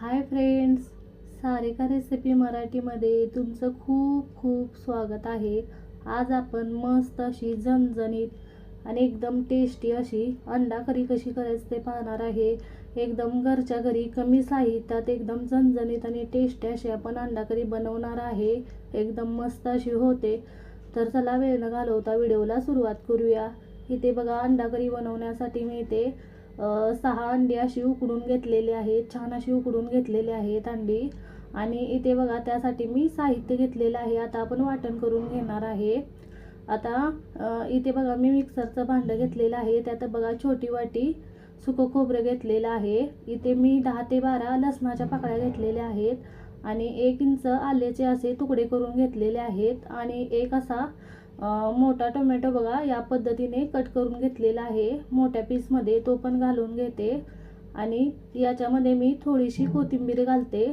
Hi friends Sarika recipe मराठीमध्ये तुमचं खूप खूप स्वागत आहे. आज आपण मस्त अशी झणझणीत आणि एकदम टेस्टी अशी अंडा करी कशी करायचं ते पाहणार आहे. एकदम घरच्या घरी कमी साहित्यात एकदम झणझणीत आणि टेस्टी अशी आपण अंडा करी बनवणार आहे. एकदम मस्त अशी होते. तर चला वेळ न घालवता व्हिडिओला सुरुवात करूया. इथे बघा अंडा करी बनवण्यासाठी मी इथे सहा अंडी अशी उकडून घेतलेली आहेत छान अशी उकडून घेतलेली आहेत अंडी. आणि इथे बघा त्यासाठी मी साहित्य घेतलेलं आहे. आता आपण वाटण करून घेणार आहे. आता इथे बघा मी मिक्सरचं भांडं घेतलेलं आहे. त्यात बघा छोटी वाटी सुकं खोबरं घेतलेलं आहे. इथे मी दहा ते बारा लसणाच्या पाकळ्या घेतलेल्या आहेत. आणि एक इंच आल्याचे असे तुकडे करून घेतलेले आहेत. आणि एक असा मोठा टोमॅटो बघा या पद्धतीने कट करून घेतलेला आहे. मोठ्या पीसमध्ये तो पण घालून घेते. आणि याच्यामध्ये मी थोडीशी कोथिंबीर घालते.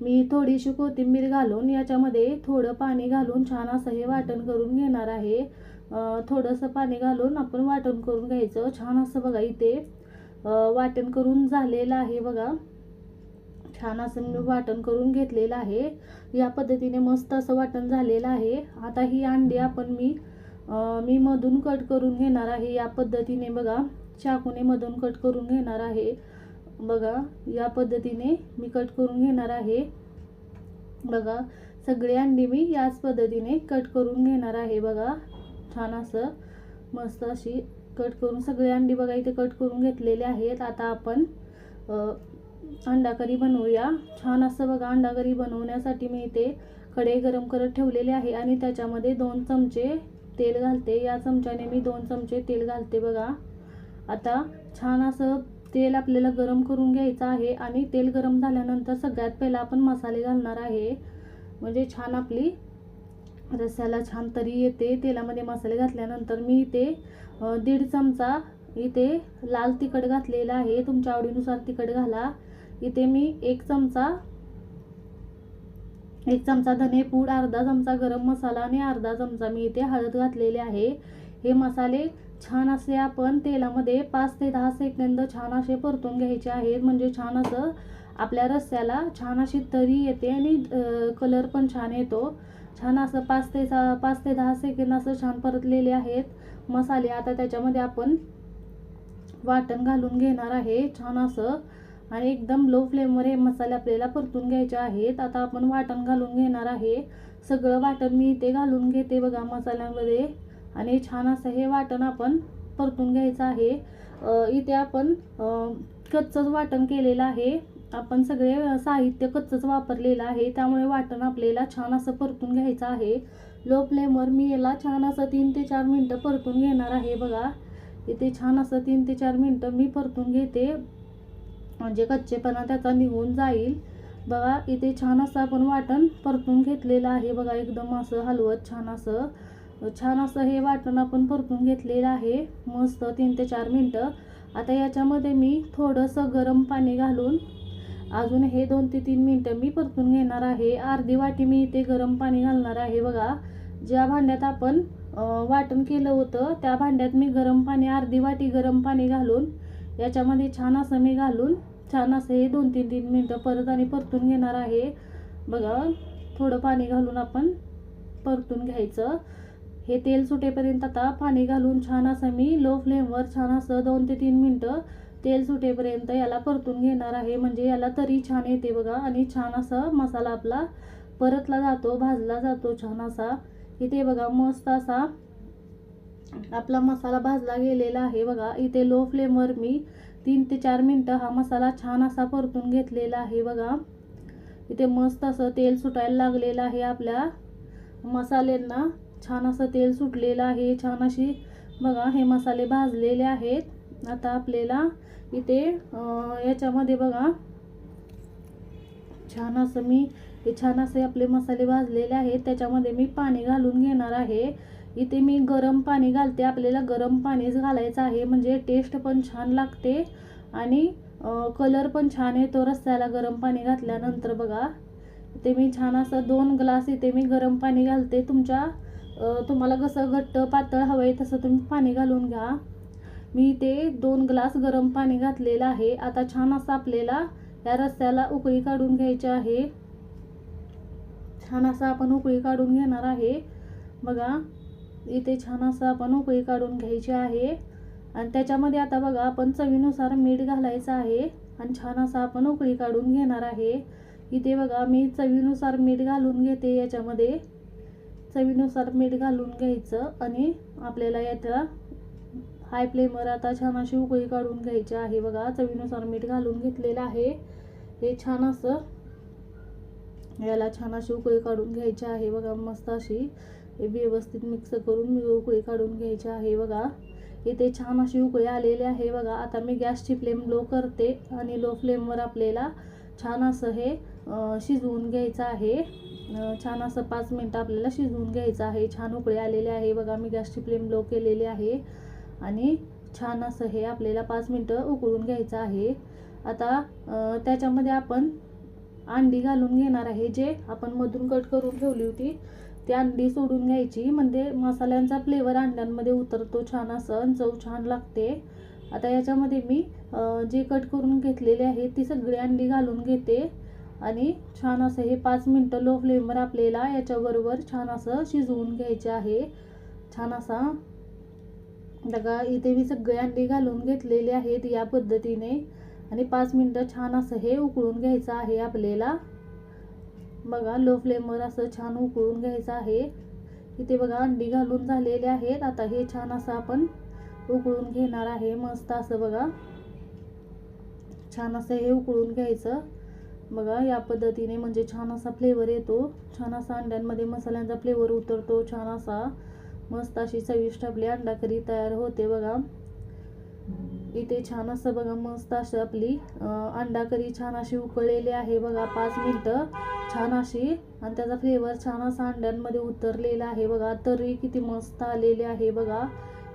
मी थोडीशी कोथिंबीर घालून याच्यामध्ये थोडं पाणी घालून छान असं हे वाटण करून घेणार आहे. थोडंसं पाणी घालून आपण वाटण करून घ्यायचं. छान असं बघा इथे वाटण करून झालेलं आहे बघा. छान असं मी वाटण करून घेतलेलं आहे. या पद्धतीने मस्त असं वाटण झालेलं आहे. आता ही अंडी आपण मी मी मधून कट करून घेणार आहे. या पद्धतीने बघा चाकूने मधून कट करून घेणार आहे. बघा या पद्धतीने मी कट करून घेणार आहे. बघा सगळी अंडी मी याच पद्धतीने कट करून घेणार आहे. बघा छान असं मस्त अशी कट करून सगळी अंडी बघा इथे कट करून घेतलेले आहेत. आता आपण अंडा करी बनवूया. छान असं बघा अंडा करी बनवण्यासाठी मी इथे कढई गरम करत ठेवलेले आहे आणि त्याच्यामध्ये दोन चमचे तेल घालते. या चमच्याने मी दोन चमचे तेल घालते बघा. आता छान असं तेल आपल्याला गरम करून घ्यायचं आहे आणि तेल गरम झाल्यानंतर सगळ्यात पहिला आपण मसाले घालणार आहे. म्हणजे छान आपली रस्याला छान तरी येते. तेलामध्ये मसाले घातल्यानंतर मी इथे दीड चमचा इथे लाल तिखट घातलेलं आहे. तुमच्या आवडीनुसार तिखट घाला. इथे मी एक चमचा एक चमचा धनेपूड अर्धा चमचा गरम मसाला आणि अर्धा चमचा मी इथे हळद घातलेले आहे. हे मसाले छान असे आपण तेलामध्ये पाच ते दहा सेकंद छान असे परतून घ्यायचे आहेत. म्हणजे छान असं आपल्या रस्स्याला छान अशी तरी येते आणि कलर पण छान येतो. छान असं पाच ते पाच ते दहा सेकंद असं छान परतलेले आहेत मसाले. आता त्याच्यामध्ये आपण वाटण घालून घेणार आहे. छान असं आणि एकदम लो फ्लेमवर हे मसाले आपल्याला परतून घ्यायचे आहेत. आता आपण वाटण घालून घेणार आहे. सगळं वाटण मी इथे घालून घेते बघा मसाल्यामध्ये. आणि छान असं हे वाटण आपण परतून घ्यायचं आहे. इथे आपण कच्चंच वाटण केलेलं आहे. आपण सगळे साहित्य कच्चंच वापरलेलं आहे. त्यामुळे वाटण आपल्याला छान असं परतून घ्यायचं आहे. लो फ्लेमवर मी याला छान असं तीन ते चार मिनटं परतून घेणार आहे बघा. इथे छान असं तीन ते चार मिनटं मी परतून घेते. म्हणजे कच्चेपणा त्याचा निघून जाईल. बघा इथे छान असं आपण वाटण परतून घेतलेलं आहे. बघा एकदम असं हलवत छान असं. छान असं हे वाटण आपण परतून घेतलेलं आहे. मस्त तीन ते चार मिनटं. आता याच्यामध्ये मी थोडंसं गरम पाणी घालून अजून हे दोन ते तीन मिनटं मी परतून घेणार आहे. अर्धी वाटी मी इथे गरम पाणी घालणार आहे. बघा ज्या भांड्यात आपण वाटण केलं होतं त्या भांड्यात मी गरम पाणी अर्धी वाटी गरम पाणी घालून याच्यामध्ये छान असं मी घालून छान असं हे दोन तीन तीन मिनटं परत आणि परतून घेणार आहे. बघा थोडं पाणी घालून आपण परतून घ्यायचं. हे तेल सुटेपर्यंत आता पाणी घालून छान असं मी लो फ्लेमवर छान असं दोन ते तीन मिनटं तेल सुटेपर्यंत याला परतून घेणार आहे. म्हणजे याला तरी छान येते बघा आणि छान असं मसाला आपला परतला जातो भाजला जातो छान असा इथे बघा मस्त असा आपला मसाला भाजला गेलेला आहे. बघा इथे लो फ्लेमवर मी तीन ते चार मिनटं हा मसाला छान असा परतून घेतलेला आहे. बघा इथे मस्त असं तेल सुटायला लागलेलं आहे आपल्या मसाल्यांना. छान असं तेल सुटलेलं आहे. छान अशी बघा हे मसाले भाजलेले आहेत. आता आपल्याला इथे अं, याच्यामध्ये बघा छान असं मी हे छान असे आपले मसाले भाजलेले आहेत. त्याच्यामध्ये मी पाणी घालून घेणार आहे. इथे मी गरम पाणी घालते. आपल्याला गरम पाणीच घालायचं आहे. म्हणजे टेस्ट पण छान लागते आणि कलर पण छान येतो रस्त्याला गरम पाणी घातल्यानंतर बघा. इथे मी छान असं दोन ग्लास इथे मी गरम पाणी घालते. तुमच्या तुम्हाला कसं घट्ट पातळ हवं आहे तसं तुम्ही पाणी घालून घ्या. मी इथे दोन ग्लास गरम पाणी घातलेलं आहे. आता छान असं आपल्याला या रस्त्याला उकळी काढून घ्यायची आहे. छान असं आपण उकळी काढून घेणार आहे. बघा. इथे छान असं आपण उकळी काढून घ्यायची आहे. आणि त्याच्यामध्ये आता बघा आपण चवीनुसार मीठ घालायचं आहे. आणि छान असं आपण उकळी काढून घेणार आहे. इथे बघा मी चवीनुसार मीठ घालून घेते याच्यामध्ये. चवीनुसार मीठ घालून घ्यायचं आणि आपल्याला याच्या हाय फ्लेमवर आता छान अशी उकळी काढून घ्यायची आहे बघा. चवीनुसार मीठ घालून घेतलेलं आहे. हे छान असं याला छान अशी उकळी काढून घ्यायची आहे बघा मस्त अशी. हे व्यवस्थित मिक्स करून मी उकळी काढून घ्यायची आहे बघा. इथे छान अशी उकळी आलेली आहे बघा. आता मी गॅसची फ्लेम लो करते आणि लो फ्लेमवर आपल्याला छान असं हे शिजवून घ्यायचं आहे. छान असं पाच मिनटं आपल्याला शिजवून घ्यायचं आहे. छान उकळी आलेली आहे बघा. मी गॅसची फ्लेम लो केलेली आहे. आणि छान असं हे आपल्याला पाच मिनटं उकळून घ्यायचं आहे. आता त्याच्यामध्ये आपण अंडी घालून घेणार आहे जे आपण मधून कट करून ठेवली होती. ती अंडी सोडून घ्यायची. म्हणजे मसाल्यांचा फ्लेवर अंड्यांमध्ये उतरतो छान असं चव छान लागते. आता याच्यामध्ये मी जे कट करून घेतलेले आहे ती सगळी अंडी घालून घेते. आणि छान असं हे पाच मिनटं लो फ्लेमवर आपल्याला याच्याबरोबर छान असं शिजवून घ्यायचे आहे. छान असा. बघा इथे मी सगळे अंडी घालून घेतलेले आहेत या पद्धतीने. आणि पाच मिनटं छान असं हे उकळून घ्यायचं आहे आपल्याला. बघा लो फ्लेमवर असं छान उकळून घ्यायचं आहे. इथे बघा अंडी घालून झालेले आहेत. आता हे छान असं आपण उकळून घेणार आहे. मस्त असं बघा. छान असं हे उकळून घ्यायचं. बघा या पद्धतीने म्हणजे छान असा फ्लेवर येतो. छान असा अंड्यांमध्ये मसाल्यांचा फ्लेवर उतरतो. छान असा मस्त अशी चविष्ट आपली अंडा करी तयार होते बघा. इथे छान असं बघा मस्त असं आपली अंडा करी छान अशी उकळलेली आहे बघा पाच मिनटं. छान अशी. आणि त्याचा फ्लेवर छान असा अंड्यांमध्ये उतरलेला आहे बघा. तर्री किती मस्त आलेली आहे बघा.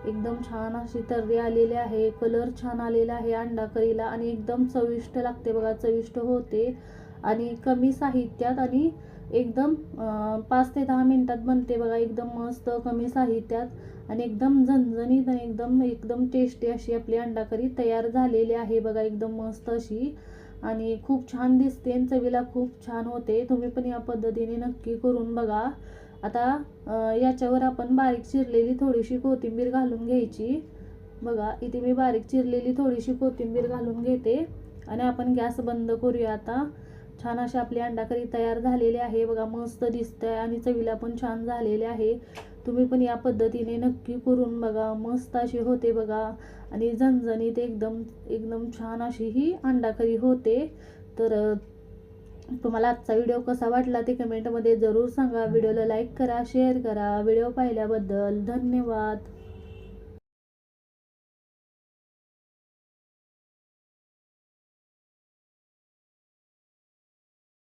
एकदम छान अशी तर्री आलेली आहे. कलर छान आलेला आहे अंडा करीला आणि एकदम चविष्ट लागते बघा चविष्ट होते. आणि कमी साहित्यात आणि एकदम पाच ते दहा मिनटात बनते बघा एकदम मस्त कमी साहित्यात आणि एकदम झणझणीत आणि एकदम एकदम टेस्टी अशी आपली अंडा करी तयार झालेली आहे बघा एकदम मस्त अशी. आणि खूप छान दिसते आणि चवीला खूप छान होते. तुम्ही पण या पद्धतीने नक्की करून बघा. आता याच्यावर आपण बारीक चिरलेली थोडीशी कोथिंबीर घालून घ्यायची. बघा इथे मी बारीक चिरलेली थोडीशी कोथिंबीर घालून घेते. आणि आपण गॅस बंद करूया आता. छान अशी आपली अंडाकरी तयार झालेली आहे. बघा मस्त दिसतंय आणि चवीला पण छान झालेले आहे. तुम्ही पण या पद्धतीने नक्की करून बघा. मस्त अशी होते बघा. आणि झणझणीत एकदम एकदम छान अशी ही अंडाकरी होते. तर तुम्हाला आजचा व्हिडिओ कसा वाटला ते कमेंटमध्ये जरूर सांगा. व्हिडिओला लाईक करा शेअर करा. व्हिडिओ पाहिल्याबद्दल धन्यवाद.